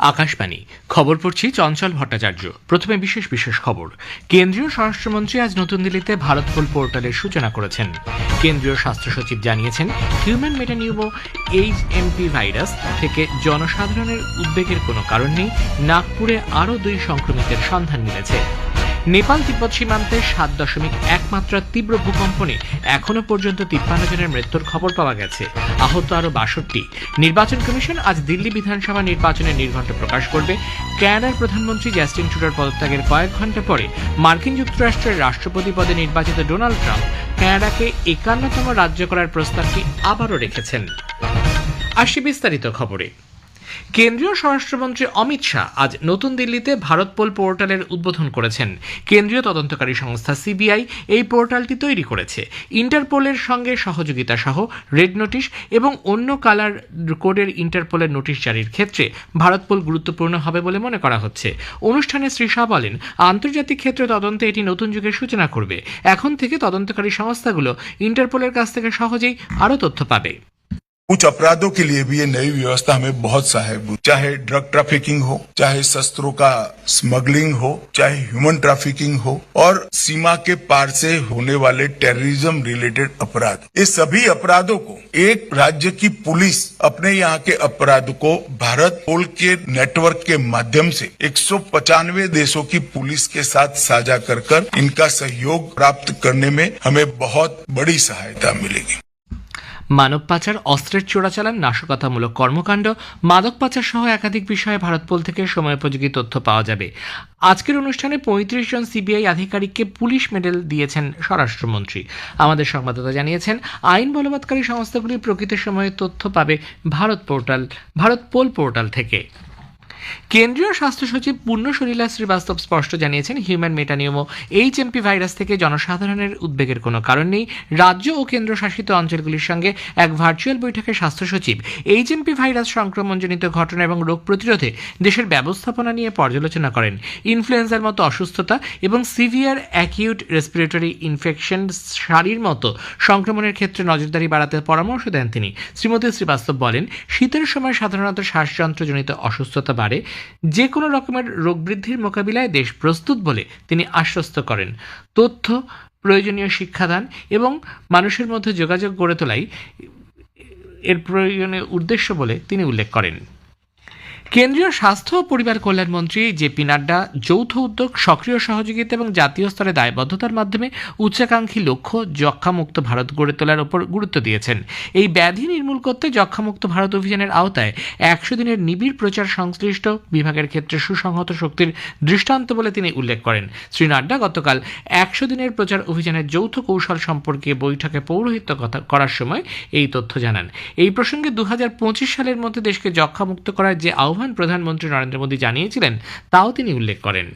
আকাশবাণী। খবর পড়ছি চঞ্চল ভট্টাচার্য। প্রথমে বিশেষ বিশেষ খবর। কেন্দ্রীয় স্বরাষ্ট্রমন্ত্রী আজ নতুন দিল্লিতে ভারত ফুল পোর্টালের সূচনা করেছেন। কেন্দ্রীয় স্বাস্থ্য সচিব জানিয়েছেন, human metapneumo H MP virus থেকে জনসাধারণের উদ্বেগের কোনো কারণ নেই। নাগপুরে আরও দুই সংক্রমিতের সন্ধান মিলেছে। নেপাল তিব্বত সীমান্তে সাত দশমিক এক মাত্রার তীব্র ভূকম্পনে এখনও পর্যন্ত তিপ্পান্ন জনের মৃত্যুর খবর পাওয়া গেছে। আহত আরও বাষট্টি। নির্বাচন কমিশন আজ দিল্লি বিধানসভা নির্বাচনের নির্ঘণ্ট প্রকাশ করবে। কানাডার প্রধানমন্ত্রী জ্যাস্টিন ট্রুডোর পদত্যাগের কয়েক ঘণ্টা পরে মার্কিন যুক্তরাষ্ট্রের রাষ্ট্রপতি পদে নির্বাচিত ডোনাল্ড ট্রাম্প কানাডাকে একান্নতম রাজ্য করার প্রস্তাবটি আবারও রেখেছেন। আসি বিস্তারিত খবরে। কেন্দ্রীয় স্বরাষ্ট্রমন্ত্রী অমিত শাহ আজ নতুন দিল্লিতে ভারত পোল পোর্টালের উদ্বোধন করেছেন। কেন্দ্রীয় তদন্তকারী সংস্থা সিবিআই এই পোর্টালটি তৈরি করেছে। ইন্টারপোলের সঙ্গে সহযোগিতা সহ রেড নোটিশ এবং অন্য কালার কোডের ইন্টারপোলের নোটিশ জারির ক্ষেত্রে ভারত পোল গুরুত্বপূর্ণ হবে বলে মনে করা হচ্ছে। অনুষ্ঠানে শ্রী শাহ বলেন, আন্তর্জাতিক ক্ষেত্রে তদন্তে এটি নতুন যুগের সূচনা করবে। এখন থেকে তদন্তকারী সংস্থাগুলো ইন্টারপোলের কাছ থেকে সহজেই আরও তথ্য পাবে। कुछ अपराधों के लिए भी ये नई व्यवस्था हमें बहुत सहायक हुई चाहे ड्रग ट्रैफिकिंग हो, चाहे शस्त्रों का स्मगलिंग हो, चाहे ह्यूमन ट्रैफिकिंग हो, और सीमा के पार से होने वाले टेररिज्म रिलेटेड अपराध। ये सभी अपराधों को एक राज्य की पुलिस अपने यहाँ के अपराध को भारत पोल के नेटवर्क के माध्यम से एक देशों की पुलिस के साथ साझा कर कर इनका सहयोग प्राप्त करने में हमें बहुत बड़ी सहायता मिलेगी। মানব পাচার, অস্ত্রের চোরাচালান নাশকতামূলক কর্মকাণ্ড, মাদক পাচার সহ একাধিক বিষয়ে ভারতপোল থেকে সময়োপযোগী তথ্য পাওয়া যাবে। আজকের অনুষ্ঠানে পঁয়ত্রিশ জন সিবিআই আধিকারিককে পুলিশ মেডেল দিয়েছেন স্বরাষ্ট্রমন্ত্রী। আমাদের সংবাদদাতা জানিয়েছেন, আইন বলবৎকারী সংস্থাগুলি প্রকৃত সময়ে তথ্য পাবে Bharat portal, Bharat poll portal থেকে। কেন্দ্রীয় স্বাস্থ্য সচিব পূর্ণ সলীলা শ্রীবাস্তব স্পষ্ট জানিয়েছেন, human metapneumo H MP virus থেকে জনসাধারণের উদ্বেগের কোনো কারণ নেই। রাজ্য ও কেন্দ্রশাসিত অঞ্চলগুলির সঙ্গে এক ভার্চুয়াল বৈঠকে স্বাস্থ্য সচিব এইচ এমপি ভাইরাস সংক্রমণজনিত ঘটনা এবং রোগ প্রতিরোধে দেশের ব্যবস্থাপনা নিয়ে পর্যালোচনা করেন। ইনফ্লুয়েঞ্জার মতো অসুস্থতা এবং সিভিয়ার অ্যাকিউট রেসপিরেটরি ইনফেকশন সারির মতো সংক্রমণের ক্ষেত্রে নজরদারি বাড়াতে পরামর্শ দেন তিনি। শ্রীমতী শ্রীবাস্তব বলেন, শীতের সময় সাধারণত শ্বাসযন্ত্রজনিত অসুস্থতা বাড়ে। যে কোনো রকমের রোগ বৃদ্ধির মোকাবিলায় দেশ প্রস্তুত বলে তিনি আশ্বস্ত করেন। তথ্য, প্রয়োজনীয় শিক্ষাদান এবং মানুষের মধ্যে যোগাযোগ গড়ে তোলাই এর প্রয়োজনীয় উদ্দেশ্য বলে তিনি উল্লেখ করেন। কেন্দ্রীয় স্বাস্থ্য ও পরিবার কল্যাণ মন্ত্রী জেপি নাড্ডা যৌথ উদ্যোগ, সক্রিয় সহযোগিতা এবং জাতীয় স্তরে দায়বদ্ধতার মাধ্যমে উচ্চাকাঙ্ক্ষী লক্ষ্য যক্ষামুক্ত ভারত গড়ে তোলার উপর গুরুত্ব দিয়েছেন। এই ব্যাধি নির্মূল করতে যক্ষামুক্ত ভারত অভিযানের আওতায় একশো দিনের নিবিড় প্রচার সংশ্লিষ্ট বিভাগের ক্ষেত্রে সুসংহত শক্তির দৃষ্টান্ত বলে তিনি উল্লেখ করেন। শ্রী নাড্ডা গতকাল একশো দিনের প্রচার অভিযানের যৌথ কৌশল সম্পর্কে বৈঠকে পৌরোহিত্য করার সময় এই তথ্য জানান। এই প্রসঙ্গে দু হাজার পঁচিশ সালের মধ্যে দেশকে যক্ষামুক্ত করার যে আহ্বান প্রধানমন্ত্রী নরেন্দ্র মোদী জানিয়েছিলেন, তাও তিনি উল্লেখ করেন।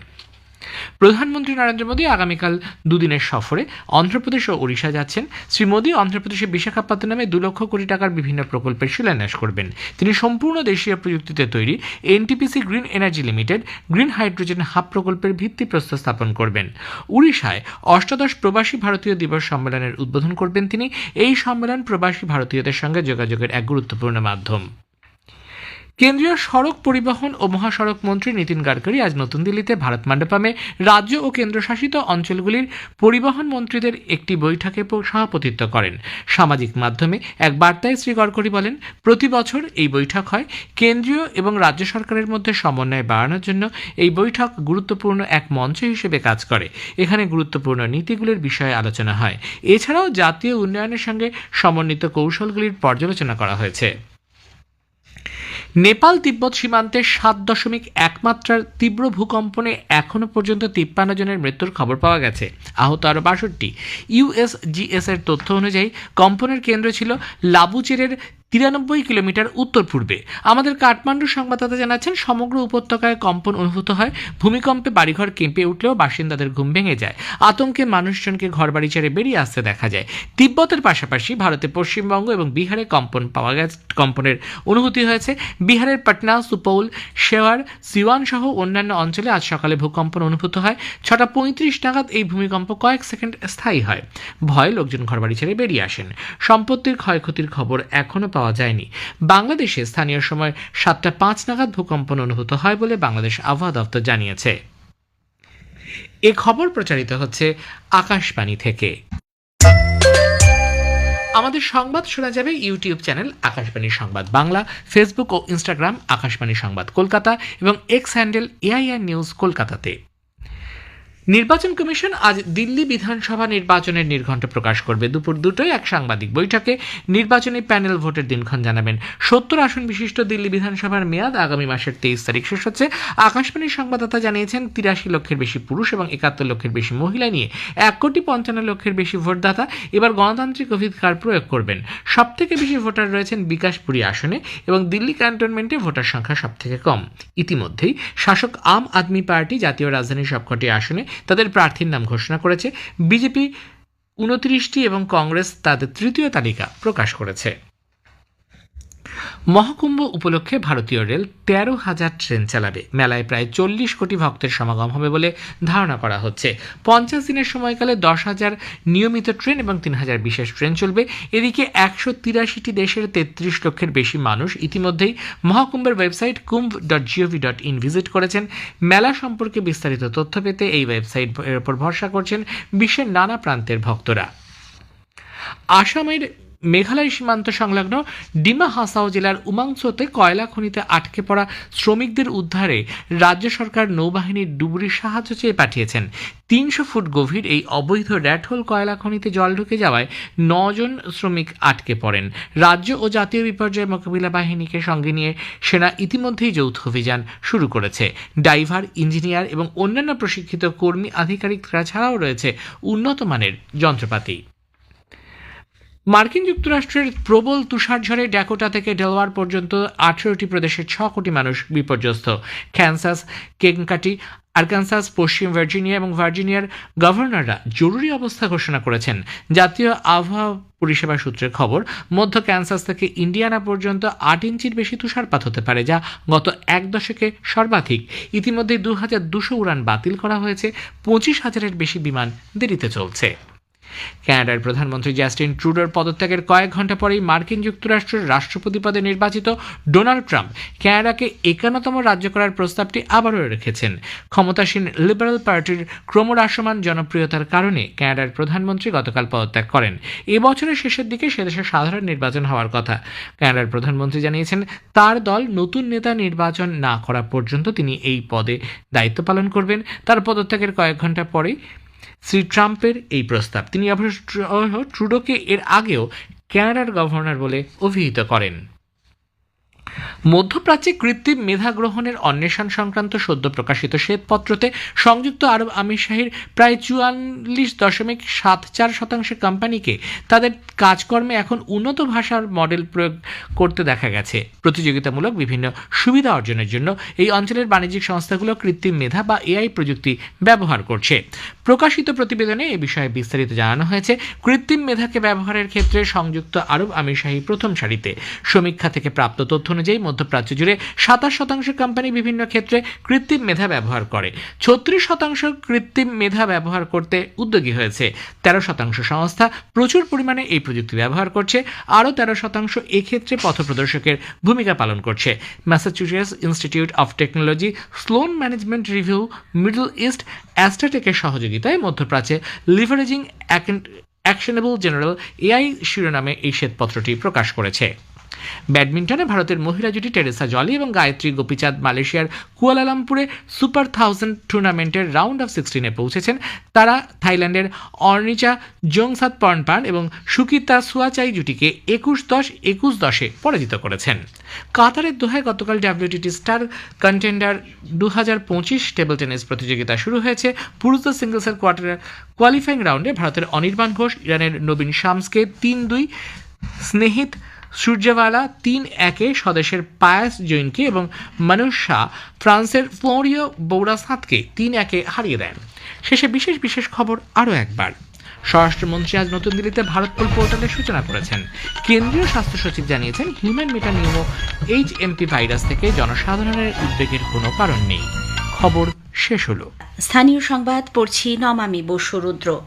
প্রধানমন্ত্রী নরেন্দ্র মোদী আগামীকাল দুদিনের সফরে অন্ধ্রপ্রদেশ ও ওড়িশা যাচ্ছেন। শ্রী মোদী অন্ধ্রপ্রদেশের বিশাখাপত্তনমে দু লক্ষ কোটি টাকার বিভিন্ন প্রকল্পের শিলান্যাস করবেন। তিনি সম্পূর্ণ দেশীয় প্রযুক্তিতে তৈরি NTPC green energy limited, green hydrogen hub প্রকল্পের ভিত্তি ভিত্তিপ্রস্তর স্থাপন করবেন। উড়িষ্যায় অষ্টাদশ প্রবাসী ভারতীয় দিবস সম্মেলনের উদ্বোধন করবেন তিনি। এই সম্মেলন প্রবাসী ভারতীয়দের সঙ্গে যোগাযোগের এক গুরুত্বপূর্ণ মাধ্যম। কেন্দ্রীয় সড়ক পরিবহন ও মহাসড়ক মন্ত্রী নীতিন গাডকারি আজ নতুন দিল্লিতে ভারত মণ্ডপমে রাজ্য ও কেন্দ্রশাসিত অঞ্চলগুলির পরিবহন মন্ত্রীদের একটি বৈঠকে সভাপতিত্ব করেন। সামাজিক মাধ্যমে এক বার্তায় শ্রী গডকরি বলেন, প্রতি বছর এই বৈঠক হয়। কেন্দ্রীয় এবং রাজ্য সরকারের মধ্যে সমন্বয় বাড়ানোর জন্য এই বৈঠক গুরুত্বপূর্ণ এক মঞ্চ হিসেবে কাজ করে। এখানে গুরুত্বপূর্ণ নীতিগুলির বিষয়ে আলোচনা হয়। এছাড়াও জাতীয় উন্নয়নের সঙ্গে সমন্বিত কৌশলগুলির পর্যালোচনা করা হয়েছে। নেপাল তিব্বত সীমান্তে সাত দশমিক এক মাত্রার তীব্র ভূকম্পনে এখনও পর্যন্ত তিপ্পান্ন জনের মৃত্যুর খবর পাওয়া গেছে। আহত আরও বাষট্টি। ইউএসজিএস এর তথ্য অনুযায়ী কম্পনের কেন্দ্র ছিল লাবুচেরের তিরানব্বই কিলোমিটার উত্তর পূর্বে। আমাদের কাঠমান্ডু সংবাদদাতা জানাচ্ছেন, সমগ্র উপত্যকায় কম্পন অনুভূত হয়। ভূমিকম্পে বাড়িঘর কেঁপে উঠলেও বাসিন্দাদের ঘুম ভেঙে যায়। আতঙ্কে মানুষজনকে ঘরবাড়ি ছেড়ে বেরিয়ে আসতে দেখা যায়। তিব্বতের পাশাপাশি ভারতে পশ্চিমবঙ্গ এবং বিহারে কম্পন পাওয়া গেছে, কম্পনের অনুভূতি হয়েছে। বিহারের পাটনা, সুপৌল শেওয়ার সিওয়ান সহ অন্যান্য অঞ্চলে আজ সকালে ভূকম্পন অনুভূত হয়। ছটা পঁয়ত্রিশ নাগাদ এই ভূমিকম্প কয়েক সেকেন্ড স্থায়ী হয়। ভয় লোকজন ঘরবাড়ি ছেড়ে বেরিয়ে আসেন। সম্পত্তির ক্ষয়ক্ষতির খবর এখনও পাওয়া পাওয়া যায়নি। বাংলাদেশে স্থানীয় সময় সাতটা পাঁচ নাগাদ ভূকম্পন অনুভূত হয় বলে বাংলাদেশ আবহাওয়া দপ্তর জানিয়েছে। এ খবর প্রচারিত হচ্ছে আকাশবাণী থেকে। আমাদের সংবাদ শোনা যাবে ইউটিউব চ্যানেল আকাশবাণী সংবাদ বাংলা, ফেসবুক ও ইনস্টাগ্রাম আকাশবাণী সংবাদ কলকাতা এবং এক্স হ্যান্ডেল এআইআর নিউজ কলকাতাতে। নির্বাচন কমিশন আজ দিল্লি বিধানসভা নির্বাচনের নির্ঘণ্ট প্রকাশ করবে। দুপুর দুটোয় এক সাংবাদিক বৈঠকে নির্বাচনী প্যানেল ভোটের দিনক্ষণ জানাবেন। সত্তর আসন বিশিষ্ট দিল্লি বিধানসভার মেয়াদ আগামী মাসের তেইশ তারিখ শেষ হচ্ছে। আকাশবাণীর সংবাদদাতা জানিয়েছেন, তিরাশি লক্ষের বেশি পুরুষ এবং একাত্তর লক্ষের বেশি মহিলা নিয়ে এক কোটি পঞ্চান্ন লক্ষের বেশি ভোটদাতা এবার গণতান্ত্রিক অধিকার প্রয়োগ করবেন? সব থেকে বেশি ভোটার রয়েছেন বিকাশপুরী আসনে এবং দিল্লি ক্যান্টনমেন্টে ভোটার সংখ্যা সব থেকে কম। ইতিমধ্যেই শাসক আম আদমি পার্টি জাতীয় রাজধানীর সবকটি আসনে তাদের প্রার্থীর নাম ঘোষণা করেছে। বিজেপি উনত্রিশটি এবং কংগ্রেস তাদের তৃতীয় তালিকা প্রকাশ করেছে। মহাকুম্ভ উপলক্ষে ভারতীয় রেল তেরো হাজার ট্রেন চালাবে। মেলায় প্রায় চল্লিশ কোটি ভক্তের সমাগম হবে বলে ধারণা করা হচ্ছে। পঞ্চাশ দিনের সময়কালে দশ হাজার নিয়মিত ট্রেন এবং তিন হাজার বিশেষ ট্রেন চলবে। এদিকে একশো তিরাশিটি দেশের তেত্রিশ লক্ষের বেশি মানুষ ইতিমধ্যেই মহাকুম্ভের website Kumbh dot GOV dot in visit করেছেন। মেলা সম্পর্কে বিস্তারিত তথ্য পেতে এই ওয়েবসাইট এর উপর ভরসা করছেন বিশ্বের নানা প্রান্তের ভক্তরা। আসামের মেঘালয় সীমান্ত সংলগ্ন ডিমা হাসাও জেলার উমাংসোতে কয়লা খনিতে আটকে পড়া শ্রমিকদের উদ্ধারে রাজ্য সরকার নৌবাহিনীর ডুবুরির সাহায্য চেয়ে পাঠিয়েছেন। তিনশো ফুট গভীর এই অবৈধ র্যাটহোল কয়লা খনিতে জল ঢুকে যাওয়ায় নজন শ্রমিক আটকে পড়েন। রাজ্য ও জাতীয় বিপর্যয় মোকাবিলা বাহিনীকে সঙ্গে নিয়ে সেনা ইতিমধ্যেই যৌথ অভিযান শুরু করেছে। ড্রাইভার ইঞ্জিনিয়ার এবং অন্যান্য প্রশিক্ষিত কর্মী আধিকারিকরা ছাড়াও রয়েছে উন্নত মানের যন্ত্রপাতি। মার্কিন যুক্তরাষ্ট্রের প্রবল তুষারঝড়ে ড্যাকোটা থেকে ডেলওয়ার পর্যন্ত আঠেরোটি প্রদেশের ছ কোটি মানুষ বিপর্যস্ত। ক্যান্সাস, কেঙ্কাটি, আরকানসাস, পশ্চিম ভার্জিনিয়া এবং ভার্জিনিয়ার গভর্নররা জরুরি অবস্থা ঘোষণা করেছেন। জাতীয় আবহাওয়া পরিষেবা সূত্রের খবর, মধ্য ক্যান্সাস থেকে ইন্ডিয়ানা পর্যন্ত আট ইঞ্চির বেশি তুষারপাত হতে পারে, যা গত এক দশকে সর্বাধিক। ইতিমধ্যে দু হাজার দুশো উড়ান বাতিল করা হয়েছে, পঁচিশ হাজারের বেশি বিমান দেরিতে চলছে। কানাডার প্রধানমন্ত্রী জাস্টিন ট্রুডোর পদত্যাগের কয়েক ঘণ্টা পরেই মার্কিন যুক্তরাষ্ট্রের রাষ্ট্রপতি পদে নির্বাচিত ডোনাল্ড ট্রাম্প কানাডাকে একান্নতম রাজ্য করার প্রস্তাবটি আবারও রেখেছেন। ক্ষমতাসীন লিবারেল পার্টির ক্রমহ্রাসমান জনপ্রিয়তার কারণে কানাডার প্রধানমন্ত্রী গতকাল পদত্যাগ করেন। এ বছরের শেষের দিকে সেদেশে সাধারণ নির্বাচন হওয়ার কথা। কানাডার প্রধানমন্ত্রী জানিয়েছেন, তার দল নতুন নেতা নির্বাচন না করা পর্যন্ত তিনি এই পদে দায়িত্ব পালন করবেন। তার পদত্যাগের কয়েক ঘণ্টা পরেই শ্রী ট্রাম্পের এই প্রস্তাব। তিনি অবশ্য ট্রুডোকে এর আগেও কানাডার গভর্নর বলে অভিহিত করেন। মধ্যপ্রাচ্যে কৃত্রিম মেধা গ্রহণের অন্বেষণ সংক্রান্ত সদ্য প্রকাশিত শ্বেতপত্রতে সংযুক্ত আরব আমির শাহীর প্রায় চুয়াল্লিশ দশমিক সাত চার শতাংশ কোম্পানিকে তাদের কাজকর্মে এখন উন্নত ভাষার মডেল প্রয়োগ করতে দেখা গেছে। প্রতিযোগিতামূলক বিভিন্ন সুবিধা অর্জনের জন্য এই অঞ্চলের বাণিজ্যিক সংস্থাগুলো কৃত্রিম মেধা বা এআই প্রযুক্তি ব্যবহার করছে। প্রকাশিত প্রতিবেদনে এ বিষয়ে বিস্তারিত জানানো হয়েছে, কৃত্রিম মেধাকে ব্যবহারের ক্ষেত্রে সংযুক্ত আরব আমিরশাহী প্রথম সারিতে। সমীক্ষা থেকে প্রাপ্ত তথ্য অনুযায়ী মধ্যপ্রাচ্য জুড়ে সাতাশ শতাংশ কোম্পানি বিভিন্ন ক্ষেত্রে কৃত্রিম মেধা ব্যবহার করে। ছত্রিশ শতাংশ কৃত্রিম মেধা ব্যবহার করতে উদ্যোগী হয়েছে। তেরো শতাংশ সংস্থা প্রচুর পরিমাণে এই প্রযুক্তি ব্যবহার করছে। আরও তেরো শতাংশ এক্ষেত্রে পথপ্রদর্শকের ভূমিকা পালন করছে। Massachusetts Institute of Technology, Sloan Management Review, Middle East অ্যাস্ট্রাটেকের সহযোগিতায় মধ্যপ্রাচ্যে লিভারেজিং অ্যাকশনেবল জেনারেল এআই শিরোনামে এই শ্বেতপত্রটি প্রকাশ করেছে। ব্যাডমিন্টনে ভারতের মহিলা জুটি টেরেসা জলি এবং গায়ত্রী গোপীচাঁদ মালয়েশিয়ার কুয়ালালামপুরে সুপার থাউজেন্ড টুর্নামেন্টের রাউন্ড অফ সিক্সটিনে পৌঁছেছেন। তারা থাইল্যান্ডের অর্নিচা জোংসাত পর্নপান এবং সুকিতা সুয়াচাই জুটিকে একুশ দশ একুশ দশে পরাজিত করেছেন। কাতারের দোহায় গতকাল ডাব্লিউটিটি স্টার কন্টেন্ডার দু হাজার পঁচিশ টেবিল টেনিস প্রতিযোগিতা শুরু হয়েছে। পুরুষদের সিঙ্গলসের কোয়ার্টার কোয়ালিফাইং রাউন্ডে ভারতের অনির্বাণ ঘোষ, ইরানের নবীন শামসকে তিন দুই, স্নেহিত সূর্যওয়ালা তিন একে স্বদেশের পায়াস জৈনকে এবং মানুষ ফ্রান্সের ফ্লোরিও বৌরাসাতকে তিন একে হারিয়ে দেন। শেষে বিশেষ বিশেষ খবর আরও একবার। স্বরাষ্ট্রমন্ত্রী আজ নতুন দিল্লিতে ভারতপুল পোর্টালের সূচনা করেছেন। কেন্দ্রীয় স্বাস্থ্য সচিব জানিয়েছেন, human metapneumo H MP virus থেকে জনসাধারণের উদ্বেগের কোনো কারণ নেই। খবর শেষ হলো। স্থানীয় সংবাদ, পড়ছি নমামি বসুরুদ্র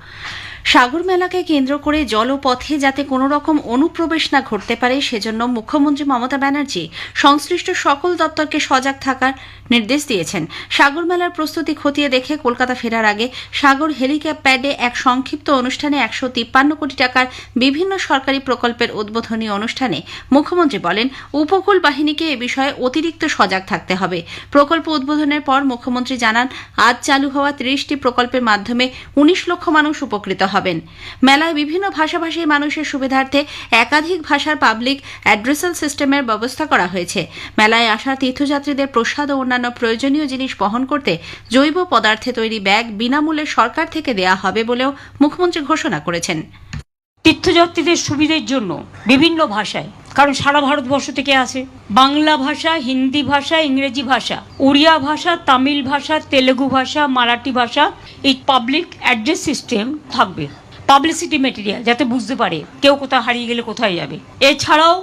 সাগর মেলাকে কেন্দ্র করে জলপথে যাতে কোনো রকম অনুপ্রবেশ না ঘটতে পারে, সেজন্য মুখ্যমন্ত্রী মমতা ব্যানার্জি সংশ্লিষ্ট সকল দপ্তরকে সজাগ থাকার নির্দেশ দিয়েছেন। সাগর মেলার প্রস্তুতি খতিয়ে দেখে কলকাতা ফেরার আগে সাগর হেলিক্যাপ প্যাডে এক সংক্ষিপ্ত অনুষ্ঠানে একশো তিপ্পান্ন কোটি টাকার বিভিন্ন সরকারি প্রকল্পের উদ্বোধনী অনুষ্ঠানে মুখ্যমন্ত্রী বলেন, উপকূল বাহিনীকে এ বিষয়ে অতিরিক্ত সজাগ থাকতে হবে। প্রকল্প উদ্বোধনের পর মুখ্যমন্ত্রী জানান, আজ চালু হওয়া ত্রিশটি প্রকল্পের মাধ্যমে উনিশ লক্ষ মানুষ উপকৃত হবেন। মেলায় বিভিন্ন ভাষাভাষীর মানুষের সুবিধার্থে একাধিক ভাষার পাবলিক অ্যাড্রেসাল সিস্টেমের ব্যবস্থা করা হয়েছে। মেলায় আসা তীর্থযাত্রীদের প্রসাদ ও অন্যান্য প্রয়োজনীয় জিনিস বহন করতে জৈব পদার্থে তৈরি ব্যাগ বিনামূল্যে সরকার থেকে দেয়া হবে বলেও মুখ্যমন্ত্রী ঘোষণা করেছেন। তীর্থযাত্রীদের সুবিধের জন্য বিভিন্ন ভাষায়, কারণ সারা ভারতবর্ষ থেকে আসে বাংলা ভাষা, হিন্দি ভাষা, ইংরেজি ভাষা, উড়িয়া ভাষা, তামিল ভাষা, তেলেগু ভাষা, মারাঠি ভাষা, এই পাবলিক অ্যাড্রেস সিস্টেম থাকবে। পাবলিসিটি মেটেরিয়াল যাতে বুঝতে পারে কেউ কোথাও হারিয়ে গেলে কোথায় যাবে। এছাড়াও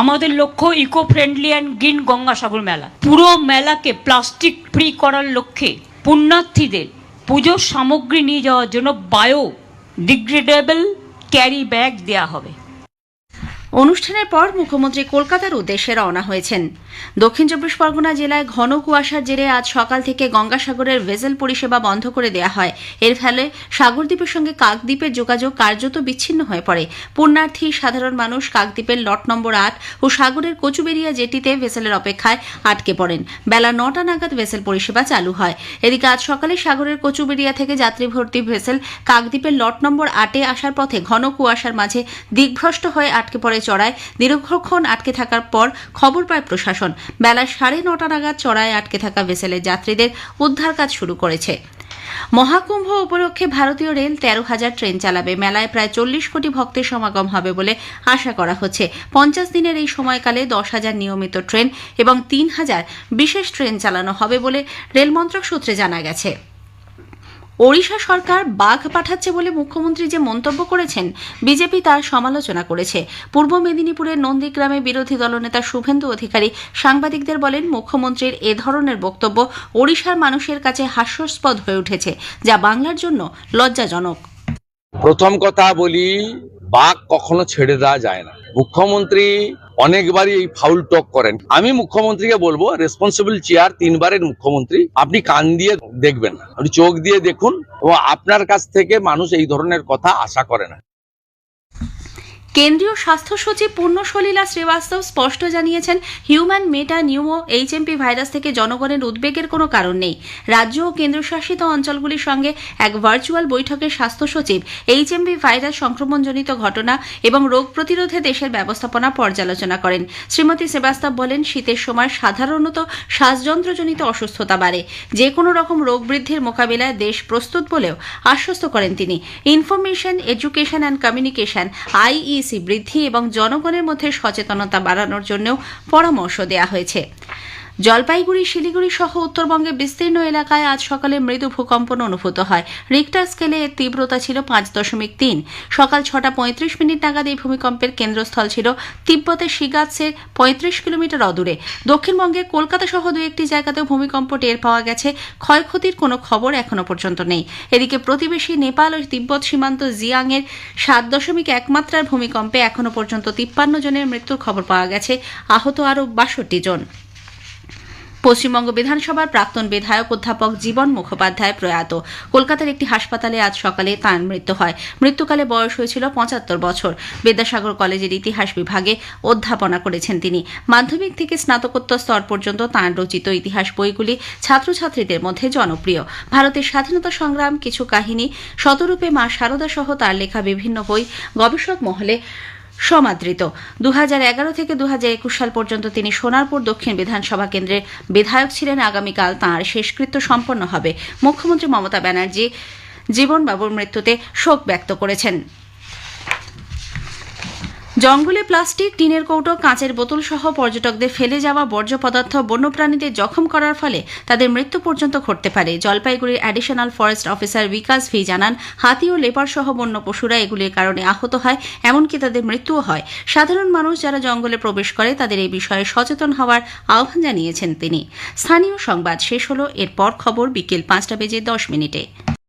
আমাদের লক্ষ্য eco friendly and green Gangasagar মেলা। পুরো মেলাকে প্লাস্টিক ফ্রি করার লক্ষ্যে পুণ্যার্থীদের পুজোর সামগ্রী নিয়ে যাওয়ার জন্য বায়ো ডিগ্রেডেবল ক্যারি ব্যাগ দেয়া হবে। অনুষ্ঠানের পর মুখ্যমন্ত্রী কলকাতার উদ্দেশ্যে রওনা হয়েছেন। দক্ষিণ চব্বিশ পরগনা জেলায় ঘন কুয়াশার জেরে আজ সকাল থেকে গঙ্গাসাগরের ভেসেল পরিষেবা বন্ধ করে দেওয়া হয়। এর ফলে সাগরদ্বীপের সঙ্গে কাকদ্বীপের যোগাযোগ কার্যত বিচ্ছিন্ন হয়ে পড়ে। পুণ্যার্থী, সাধারণ মানুষ কাকদ্বীপের লট নম্বর আট ও সাগরের কচুবেরিয়া জেটিতে ভেসেলের অপেক্ষায় আটকে পড়েন। বেলা নটা নাগাদ ভেসেল পরিষেবা চালু হয়। এদিকে আজ সকালে সাগরের কচুবেরিয়া থেকে যাত্রী ভর্তি ভেসেল কাকদ্বীপের লট নম্বর আটে আসার পথে ঘন কুয়াশার মাঝে দিগ্ভ্রষ্ট হয়ে আটকে পড়ে চড়ায় দীর্ঘক্ষণ আটকে থাকার পর খবর পায় প্রশাসন। বেলা সাড়ে নটা নাগাদ চড়ায় আটকে থাকা ভেসেলের যাত্রীদের উদ্ধার কাজ শুরু করেছে। মহাকুম্ভ উপলক্ষে ভারতীয় রেল তেরো হাজার ট্রেন চালাবে। মেলায় প্রায় চল্লিশ কোটি ভক্তের সমাগম হবে বলে আশা করা হচ্ছে। পঞ্চাশ দিনের এই সময়কালে দশ হাজার নিয়মিত ট্রেন এবং তিন হাজার বিশেষ ট্রেন চালানো হবে বলে রেল মন্ত্রক সূত্রে জানা গেছে। ওড়িশা সরকার বাঘ পাঠাচ্ছে বলে মুখ্যমন্ত্রী যে মন্তব্য করেছেন, বিজেপি তার সমালোচনা করেছে। পূর্ব মেদিনীপুরের নন্দীগ্রামে বিরোধী দলনেতা শুভেন্দু অধিকারী সাংবাদিকদের বলেন, মুখ্যমন্ত্রীর এ ধরনের বক্তব্য ওড়িশার মানুষের কাছে হাস্যস্পদ হয়ে উঠেছে, যা বাংলার জন্য লজ্জাজনক। প্রথম কথা বলি বাঘ কখনো ছেড়ে দেওয়া যায় না। মুখ্যমন্ত্রী অনেকবারই এই ফাউল টক করেন। আমি মুখ্যমন্ত্রীকে বলব রেসপন্সিবল চেয়ার তিনবারের মুখ্যমন্ত্রী, আপনি কান দিয়ে দেখবেন না। আপনি চোখ দিয়ে দেখুন ও আপনার কাছ থেকে মানুষ এই ধরনের কথা আশা করে না। কেন্দ্রীয় স্বাস্থ্য সচিব পূর্ণ সলীলা শ্রীবাস্তব স্পষ্ট জানিয়েছেন, human meta pneumo HMP virus থেকে জনগণের উদ্বেগের কোনো কারণ নেই। রাজ্য ও কেন্দ্রশাসিত অঞ্চলগুলির সঙ্গে এক ভার্চুয়াল বৈঠকে স্বাস্থ্য সচিব এইচএমপি ভাইরাস সংক্রমণজনিত ঘটনা এবং রোগ প্রতিরোধে দেশের ব্যবস্থাপনা পর্যালোচনা করেন। শ্রীমতী শ্রীবাস্তব বলেন, শীতের সময় সাধারণত শ্বাসযন্ত্রজনিত অসুস্থতা বাড়ে। যে কোনো রকম রোগ বৃদ্ধির মোকাবিলায় দেশ প্রস্তুত বলেও আশ্বস্ত করেন তিনি। Information, education and communication IEC বৃদ্ধি এবং জনগণের মধ্যে সচেতনতা বাড়ানোর জন্যও পরামর্শ দেওয়া হয়েছে। জলপাইগুড়ি, শিলিগুড়ি সহ উত্তরবঙ্গের বিস্তীর্ণ এলাকায় আজ সকালে মৃদু ভূকম্পন অনুভূত হয়। রিক্টার স্কেলে এর তীব্রতা ছিল পাঁচ দশমিক তিন। সকাল ছটা পঁয়ত্রিশ মিনিট নাগাদ এই ভূমিকম্পের কেন্দ্রস্থল ছিল তিব্বতের শিগাৎসের পঁয়ত্রিশ কিলোমিটার অদূরে। দক্ষিণবঙ্গে কলকাতা সহ দু একটি জায়গাতেও ভূমিকম্প টের পাওয়া গেছে। ক্ষয়ক্ষতির কোনো খবর এখনও পর্যন্ত নেই। এদিকে প্রতিবেশী নেপাল ও তিব্বত সীমান্ত জিয়াংয়ের সাত দশমিক এক মাত্রার ভূমিকম্পে এখনও পর্যন্ত তিপ্পান্ন জনের মৃত্যুর খবর পাওয়া গেছে। আহত আরও বাষট্টি জন। পশ্চিমবঙ্গ বিধানসভার প্রাক্তন বিধায়ক অধ্যাপক জীবন মুখোপাধ্যায় প্রয়াত। কলকাতার একটি হাসপাতালে আজ সকালে তাঁর মৃত্যু হয়। মৃত্যুকালে বয়স হয়েছিল পঁচাত্তর বছর। বিদ্যাসাগর কলেজের ইতিহাস বিভাগে অধ্যাপনা করেছেন তিনি। মাধ্যমিক থেকে স্নাতকোত্তর স্তর পর্যন্ত তাঁর রচিত ইতিহাস বইগুলি ছাত্রছাত্রীদের মধ্যে জনপ্রিয়। ভারতের স্বাধীনতা সংগ্রাম কিছু কাহিনী শতরূপে মা শারদা সহ তার লেখা বিভিন্ন বই গবেষক মহলে সমাদৃত। দুহাজার এগারো থেকে দু হাজার একুশ সাল পর্যন্ত তিনি সোনারপুর দক্ষিণ বিধানসভা কেন্দ্রের বিধায়ক ছিলেন। আগামীকাল তাঁর শেষকৃত্য সম্পন্ন হবে। মুখ্যমন্ত্রী মমতা ব্যানার্জি জীবনবাবুর মৃত্যুতে শোক ব্যক্ত করেছেন। জঙ্গলে প্লাস্টিক, টিনের কৌটো, কাঁচের বোতল সহ পর্যটকদের ফেলে যাওয়া বর্জ্য পদার্থ বন্যপ্রাণীদের জখম করার ফলে তাদের মৃত্যু পর্যন্ত ঘটতে পারে। জলপাইগুড়ির additional forest officer Bikash V জানান, হাতি ও লেপার সহ বন্য পশুরা এগুলির কারণে আহত হয়, এমনকি তাদের মৃত্যুও হয়। সাধারণ মানুষ যারা জঙ্গলে প্রবেশ করে, তাদের এই বিষয়ে সচেতন হওয়ার আহ্বান জানিয়েছেন তিনি। স্থানীয় সংবাদ শেষ হল, এরপর খবর বিকেল পাঁচটা বেজে দশ মিনিটে।